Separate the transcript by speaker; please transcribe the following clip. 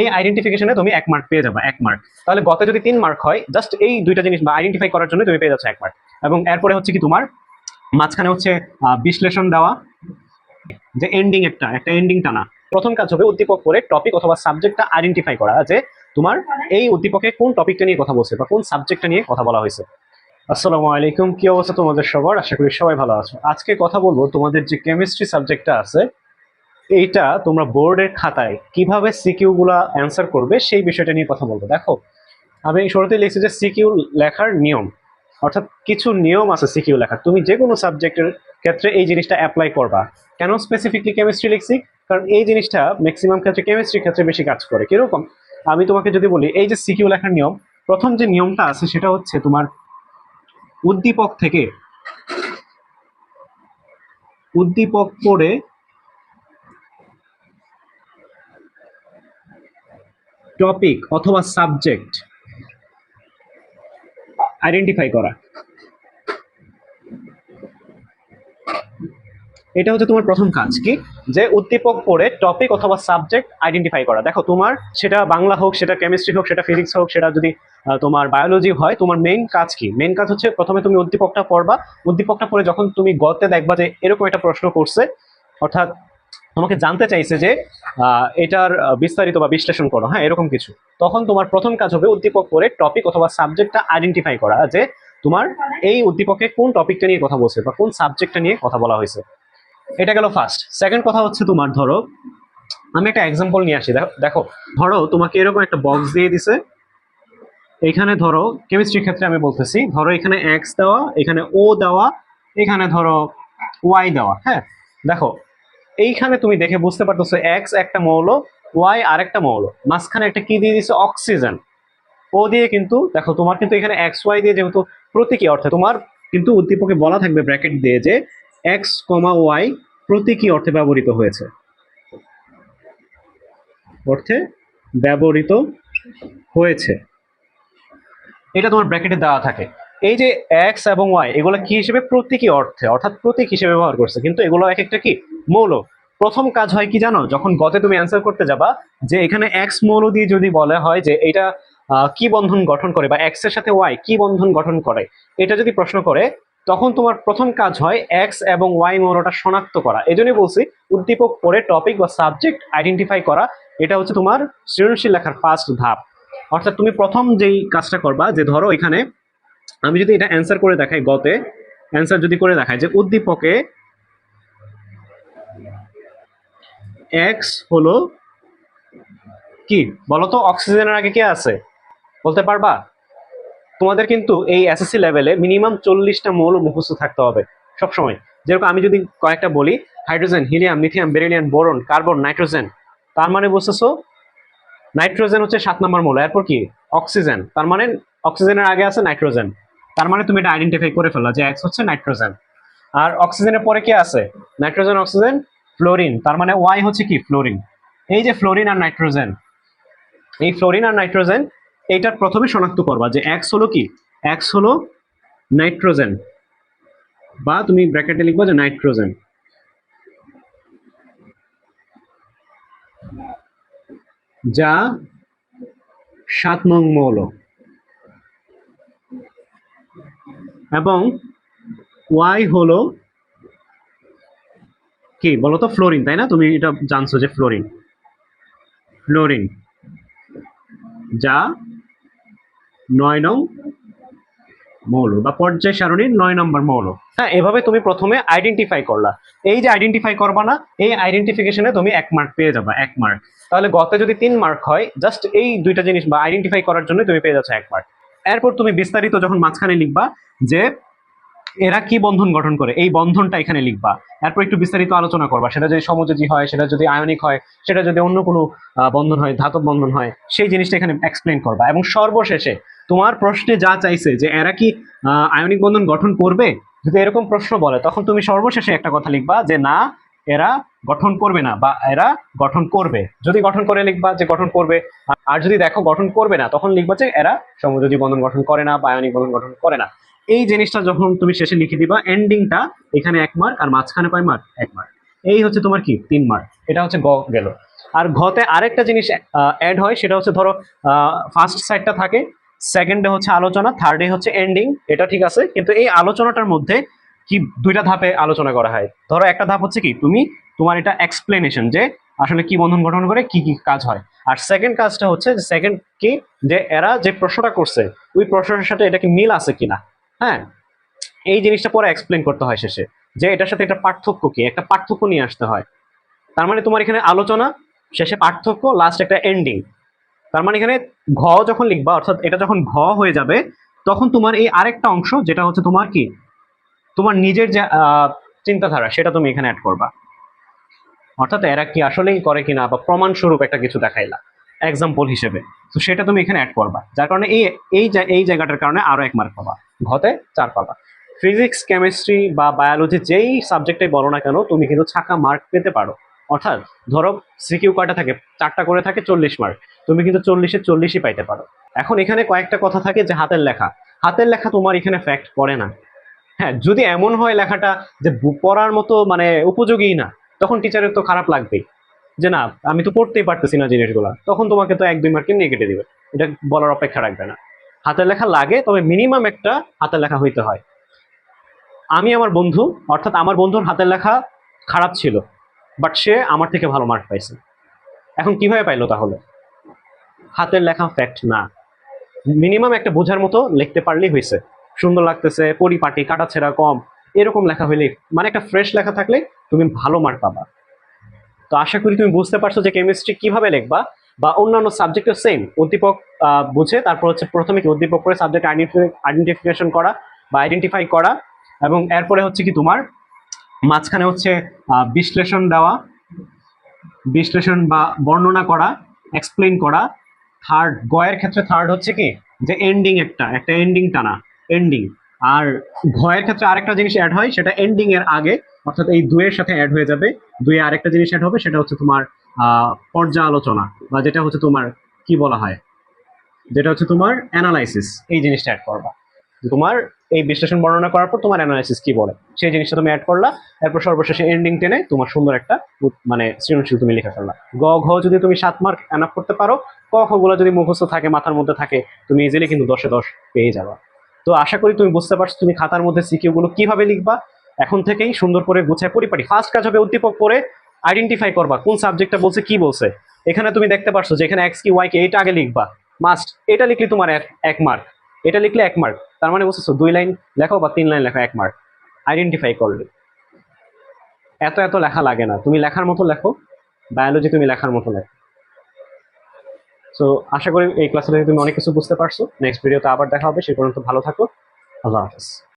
Speaker 1: এই আইডেন্টিফিকেশনে তুমি এক মার্ক পেয়ে যাবে, এক মার্ক তাহলে গত যদি তিন মার্ক হয় জাস্ট এই দুইটা জিনিস বা আইডেন্টিফাই করার জন্য তুমি পেয়ে যাচ্ছ এক মার্ক এবং এরপরে হচ্ছে কি তোমার? মাঝখানে হচ্ছে বিশ্লেষণ দেওয়া, যে এন্ডিং একটা একটা এন্ডিং টানা। প্রথম কাজ হবে উদ্দীপক করে টপিক অথবা সাবজেক্টটা আইডেন্টিফাই করা, যে তোমার এই উদ্দীপকে কোন টপিকটা নিয়ে কথা বলছে বা কোন সাবজেক্টটা নিয়ে কথা বলা হয়েছে। আসসালামু আলাইকুম, কি অবস্থা তোমাদের সবার? আশা করি সবাই ভালো আছো। আজকে কথা বলব তোমাদের যে কেমিস্ট্রি সাবজেক্টটা আছে এইটা তোমরা বোর্ডের খাতায় কীভাবে সিকিউ গুলা অ্যান্সার করবে সেই বিষয়টা নিয়ে কথা বলব। দেখো, আমি শুরুতে লিখছি যে সিকিউ লেখার নিয়ম, অর্থাৎ কিছু নিয়ম আছে সিকিউ লেখার। তুমি যে কোনো সাবজেক্টের ক্ষেত্রে এই জিনিসটা অ্যাপ্লাই করবা। কেন স্পেসিফিকলি কেমিস্ট্রি লিখছি? কারণ এই জিনিসটা ম্যাক্সিমাম ক্ষেত্রে কেমিস্ট্রির ক্ষেত্রে বেশি কাজ করে। কীরকম? আমি তোমাকে যদি বলি, এই যে সিকিউ লেখার নিয়ম, প্রথম যে নিয়মটা আছে সেটা হচ্ছে তোমার উদ্দীপক থেকে উদ্দীপক পড়ে টপিক অথবা সাবজেক্ট আইডেন্টিফাই করা। এটা হচ্ছে তোমার প্রথম কাজ কি? যে উদ্দীপক পড়ে টপিক অথবা সাবজেক্ট আইডেন্টিফাই করা। দেখো, তোমার সেটা বাংলা হোক, সেটা কেমিস্ট্রি হোক, সেটা ফিজিক্স হোক, সেটা যদি তোমার বায়োলজি হয়, তোমার মেইন কাজ কি? মেইন কাজ হচ্ছে প্রথমে তুমি উদ্দীপকটা পড়বা। উদ্দীপকটা পড়ে যখন তুমি গতে দেখবা যে এরকম একটা প্রশ্ন করছে, অর্থাৎ তোমাকে জানতে চাইছে যে এটার বিস্তারিত বা বিশ্লেষণ করো। হ্যাঁ এরকম কিছু। তখন তোমার প্রথম কাজ হবে উদ্দীপক পড়ে টপিক অথবা সাবজেক্টটা আইডেন্টিফাই করা, যে তোমার এই উদ্দীপকে কোন টপিকটা নিয়ে কথা বলছে বা কোন সাবজেক্টটা নিয়ে কথা বলা হয়েছে। এটা গেল ফার্স্ট সেকেন্ড কথা হচ্ছে তোমার, ধরো, আমি একটা এক্সাম্পল নিয়ে আসি। দেখো ধরো, তোমাকে এরকম একটা বক্স দিয়ে দিছে। এখানে ধরো কেমিস্ট্রির ক্ষেত্রে আমি বলতেছি, ধরো, এখানে এক্স দেওয়া, এখানে ও দেওয়া, এখানে ধরো ওয়াই দেওয়া হ্যাঁ? দেখো এইখানে তুমি দেখে বুঝতে পারতেছো এক্স একটা মৌল ওয়াই আরেকটা মৌল। মাঝখানে একটা কি দিয়ে দিছে অক্সিজেন ও দিয়ে কিন্তু, দেখো তোমার কিন্তু এখানে এক্স ওয়াই দিয়ে যেহেতু প্রতীকী অর্থে তোমার কিন্তু উদ্দীপকে বলা থাকবে ব্র্যাকেট দিয়ে যে এক্স কমা ওয়াই প্রতীকী অর্থে ব্যবহৃত হয়েছে। অর্থে ব্যবহৃত হয়েছে। এটা তোমার ব্র্যাকেটে দেওয়া থাকে। এই যে এক্স এবং ওয়াই এগুলো কি হিসেবে প্রতীকী অর্থে, অর্থাৎ প্রতীক হিসেবে ব্যবহার করছে, কিন্তু এগুলো এক একটা কি? মৌল। প্রথম কাজ হয় কি জানো? যখন গতে তুমি অ্যান্সার করতে যাবা যে এখানে এক্স মৌল দিয়ে যদি বলা হয় যে এটা কি বন্ধন গঠন করে বা এক্সের সাথে ওয়াই কি বন্ধন গঠন করে, এটা যদি প্রশ্ন করে, তখন তোমার প্রথম কাজ হয় এক্স এবং ওয়াই মৌলটা শনাক্ত করা। এই জন্যই বলছি, উদ্দীপক পড়ে টপিক বা সাবজেক্ট আইডেন্টিফাই করা, এটা হচ্ছে তোমার সৃজনশীল লেখার ফার্স্ট ধাপ। অর্থাৎ তুমি প্রথম যেই কাজটা করবা, যে ধরো এখানে আমি যদি এটা অ্যান্সার করে দেখাই গতে অ্যান্সার যদি করে দেখাই যে উদ্দীপকে এক্স হলো কি? বলতো, অক্সিজেনের আগে কে আছে? বলতে পারবা? তোমাদের কিন্তু এই এসএসসি লেভেলে মিনিমাম চল্লিশটা মৌল মুখস্থ থাকতে হবে সবসময়। যেরকম আমি যদি কয়েকটা বলি hydrogen helium lithium beryllium boron carbon nitrogen তার মানে বুঝতেছো? নাইট্রোজেন হচ্ছে সাত নম্বর মৌল, এরপর কি? অক্সিজেন তার মানে অক্সিজেনের আগে আছে নাইট্রোজেন তার মানে তুমি এটা আইডেন্টিফাই করে ফেলা যে এক্স হচ্ছে নাইট্রোজেন আর অক্সিজেনের পরে কি আছে? নাইট্রোজেন অক্সিজেন ফ্লোরিন তার মানে ওয়াই হচ্ছে কি? ফ্লোরিন এই যে ফ্লোরিন আর নাইট্রোজেন এই ফ্লোরিন আর নাইট্রোজেন এইটার প্রথমে শনাক্ত করবা যে এক্স হলো কি? এক্স হলো নাইট্রোজেন বা তুমি ব্র্যাকেটে লিখবা যে নাইট্রোজেন যা সাত নং মৌল এবং ওয়াই হলো কি বলতো? ফ্লোরিন তাই না? তুমি এটা জানছো যে ফ্লোরিন ফ্লোরিন যা নয় নং মৌল বা পর্যায় সারণীর নয় নম্বর মৌল। হ্যাঁ এভাবে তুমি প্রথমে আইডেন্টিফাই করলা। এই যে আইডেন্টিফাই করবা না, এই আইডেন্টিফিকেশনে তুমি এক মার্ক পেয়ে যাবা, এক মার্ক তাহলে গতে যদি তিন মার্ক হয় জাস্ট এই দুইটা জিনিস বা আইডেন্টিফাই করার জন্য তুমি পেয়ে যাচ্ছ এক মার্ক এরপর তুমি বিস্তারিত যখন মাঝখানে লিখবা যে এরা কি বন্ধন গঠন করে? এই বন্ধনটা এখানে লিখবা। এরপর একটু বিস্তারিত আলোচনা করবা। সেটা যদি সমযোজী হয়, সেটা যদি আয়নিক হয়, সেটা যদি অন্য কোনো বন্ধন হয়, ধাতব বন্ধন হয়, সেই জিনিসটা এখানে এক্সপ্লেন করবা। এবং সর্বশেষে তোমার প্রশ্নে যা চাইছে যে এরা কি আয়নিক বন্ধন গঠন করবে? যদি এরকম প্রশ্ন বলে, তখন তুমি সর্বশেষে একটা কথা লিখবা যে না, এরা গঠন করবে না বা এরা গঠন করবে। যদি গঠন করে লিখবা যে গঠন করবে, আর- যদি দেখো গঠন করবে না, তখন লিখবা যে এরা সমযোজী বন্ধন গঠন করে না বা আয়নিক বন্ধন গঠন করে না। এই জিনিসটা যখন তুমি শেষে লিখে দিবা এন্ডিংটা এখানে এক মার্ক আর মাঝখানে কয় মার্ক এক মার্ক এই হচ্ছে তোমার কি? তিন মার্ক এটা হচ্ছে গ গেল। আর ঘতে আরেকটা জিনিস অ্যাড হয়, সেটা হচ্ছে ধরো ফার্স্ট সাইডটা থাকে সেকেন্ডে হচ্ছে আলোচনা থার্ডে হচ্ছে এন্ডিং এটা ঠিক আছে, কিন্তু এই আলোচনাটার মধ্যে কি দুইটা ধাপে আলোচনা করা হয়? ধরো একটা ধাপ হচ্ছে কি, তুমি তোমার এটা এক্সপ্লেনেশন যে আসলে কি বন্ধন গঠন করে, কি কি কাজ হয়। আর সেকেন্ড কাজটা হচ্ছে সেকেন্ড কি যে এরা যে প্রশ্নটা করছে, ওই প্রশ্নটার সাথে এটা কি মিল আছে কিনা? হ্যাঁ এই জিনিসটা পরে এক্সপ্লেন করতে হয় শেষে যে এটার সাথে একটা পার্থক্য কি? একটা পার্থক্য নিয়ে আসতে হয়। তার মানে তোমার এখানে আলোচনা, শেষে পার্থক্য লাস্ট একটা এন্ডিং তার মানে এখানে ঘ যখন লিখবা, অর্থাৎ এটা যখন ঘ হয়ে যাবে, তখন তোমার এই আরেকটা অংশ, যেটা হচ্ছে তোমার কি? তোমার নিজের যে চিন্তাধারা, সেটা তুমি এখানে অ্যাড করবা। অর্থাৎ এরা কি আসলেই করে কিনা বা প্রমাণ স্বরূপ একটা কিছু দেখাইলা এক্সাম্পল হিসেবে। তো সেটা তুমি এখানে অ্যাড করবা। যার কারণে এই এই জায়গাটার কারণে আরও এক মার্ক পাবা। ঘতে চার পাবা ফিজিক্স কেমিস্ট্রি বা বায়োলজি যেই সাবজেক্টে বলো না কেন, তুমি কিন্তু ছাকা মার্ক পেতে পারো। অর্থাৎ ধরো সিকিউ কয়টা থাকে? চারটা করে থাকে চল্লিশ মার্ক তুমি কিন্তু চল্লিশে চল্লিশই পাইতে পারো। এখন এখানে কয়েকটা কথা থাকে যে হাতের লেখা। হাতের লেখা তোমার এখানে ফ্যাক্ট পড়ে না। হ্যাঁ যদি এমন হয় লেখাটা যে পড়ার মতো মানে উপযোগী না, তখন টিচারের তো খারাপ লাগবেই। যে না, আমি তো পড়তেই পারতেছি না জিনিসগুলো। তখন তোমাকে তো এক দুই মার্ক নিয়ে কেটে দিবে। এটা বলার অপেক্ষা রাখবে না। হাতের লেখা লাগে, তবে মিনিমাম একটা হাতের লেখা হইতে হয়। আমি আমার বন্ধু, অর্থাৎ আমার বন্ধুর হাতের লেখা খারাপ ছিল বাট সে আমার থেকে ভালো মার্ক পাইছে। এখন কীভাবে পাইলো তাহলে? হাতের লেখা ফ্যাক্ট না। মিনিমাম একটা বোঝার মতো লিখতে পারলেই হয়েছে সুন্দর লাগতেছে, পরিপাটি, কাটাছেড়া কম, এরকম লেখা হইলে মানে একটা ফ্রেশ লেখা থাকলে তুমি ভালো মার্ক পাবা। তো আশা করি তুমি বুঝতে পারছ যে কেমিস্ট্রি কীভাবে লিখবা। বা অন্যান্য সাবজেক্টের সেম উদ্দীপক বুঝে তারপর হচ্ছে প্রথমে কি উদ্দীপক করে সাবজেক্ট আইডেন্টিফিকেশন করা বা আইডেন্টিফাই করা এবং এরপরে হচ্ছে কি তোমার মাঝখানে হচ্ছে বিশ্লেষণ দেওয়া, বিশ্লেষণ বা বর্ণনা করা এক্সপ্লেন করা থার্ড গয়ের ক্ষেত্রে থার্ড হচ্ছে কি? যে এন্ডিং একটা একটা এন্ডিং টানা এন্ডিং আর ঘয়ের ক্ষেত্রে আরেকটা জিনিস অ্যাড হয়, সেটা এন্ডিং এর আগে, অর্থাৎ এই দুয়ের সাথে অ্যাড হয়ে যাবে দুয়ে আরেকটা জিনিস অ্যাড হবে, সেটা হচ্ছে তোমার পর্যালোচনা বা যেটা হচ্ছে তোমার কি বলা হয়? যেটা হচ্ছে তোমার অ্যানালাইসিস এই জিনিসটা অ্যাড করবা। তোমার এই বিশ্লেষণ বর্ণনা করার পর তোমার অ্যানালাইসিস কি বলে? সেই জিনিসটা তুমি অ্যাড করলা, এরপর সর্বশেষে এন্ডিং টেনে তোমার সুন্দর একটা মানে সৃজনশীল তুমি লিখে ফেললা। গ, ঘ যদি তুমি সাত মার্ক অ্যানাপ করতে পারো, ক, খ গুলো যদি মুখস্থ থাকে, মাথার মধ্যে থাকে, তুমি ইজিলি কিন্তু দশে দশ পেয়ে যাবা। তো আশা করি তুমি বুঝতে পারছ তুমি খাতার মধ্যে সিকিউ গুলো কীভাবে লিখবা। এখন থেকেই সুন্দর করে গুছায় পরিপাটি। ফার্স্ট কাজ হবে উদ্দীপক পরে আইডেন্টিফাই করবা, কোন সাবজেক্টটা বলছে, কি বলছে। এখানে তুমি দেখতে পারছ যে এখানে এক্স কি ওয়াই কে এটা আগে লিখবা। মাস্ট এটা লিখলে তোমার এক- মার্ক এটা লিখলে এক মার্ক তার মানে বুঝতেছো দুই লাইন লেখো বা তিন লাইন লেখো, এক মার্ক আইডেন্টিফাই করলে। এত এত লেখা লাগে না। তুমি লেখার মতো লেখো বায়োলজি তুমি লেখার মতো লেখো। সো আশা করি এই ক্লাসে তুমি অনেক কিছু বুঝতে পারছ। নেক্সট ভিডিওতে আবার দেখা হবে। সে পর্যন্ত ভালো থাকো। আল্লাহ হাফেজ।